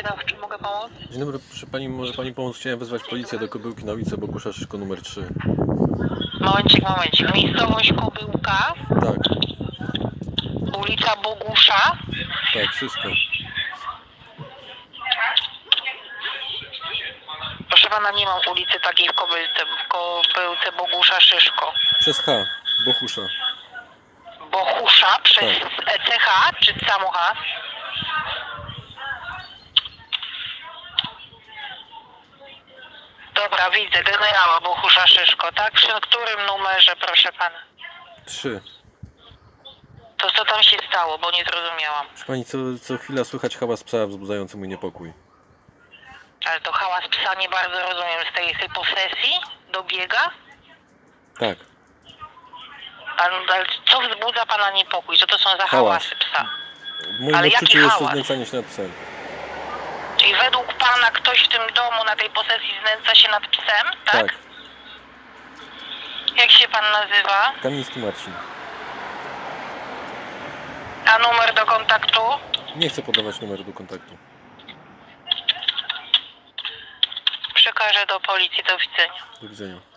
pomóc? Dzień dobry, proszę pani, może pani pomóc? Chciałem wezwać policję do Kobyłki na ulicę Bogusza Szyszko numer 3. Momencik, momencik. Miejscowość Kobyłka, Tak, ulica Bogusza. tak, Szyszko. Proszę pana, nie mam ulicy takiej w Kobyłce, w Kobyłce Bogusza Szyszko. Przez H, Bochusza. Bochusza przez Tak. ECH czy samo H? Dobra, widzę, generała Bochusza Szyszko, tak? Przy którym numerze, proszę pana? 3. To co tam się stało, bo nie zrozumiałam. Proszę pani, co, co chwila słychać hałas psa wzbudzający mój niepokój. Ale to hałas psa nie bardzo rozumiem. Z tej, z tej posesji dobiega? Tak, A, ale co wzbudza pana niepokój? Co to są za Hałas. hałasy psa? moim Ale jaki jest to hałas? znęcanie się nad psem. Czyli według pana ktoś w tym domu na tej posesji znęca się nad psem, tak? Tak, Jak się pan nazywa? Kamiński Marcin. A numer do kontaktu? Nie chcę podawać numeru do kontaktu. Przekażę do policji. Do widzenia. Do widzenia.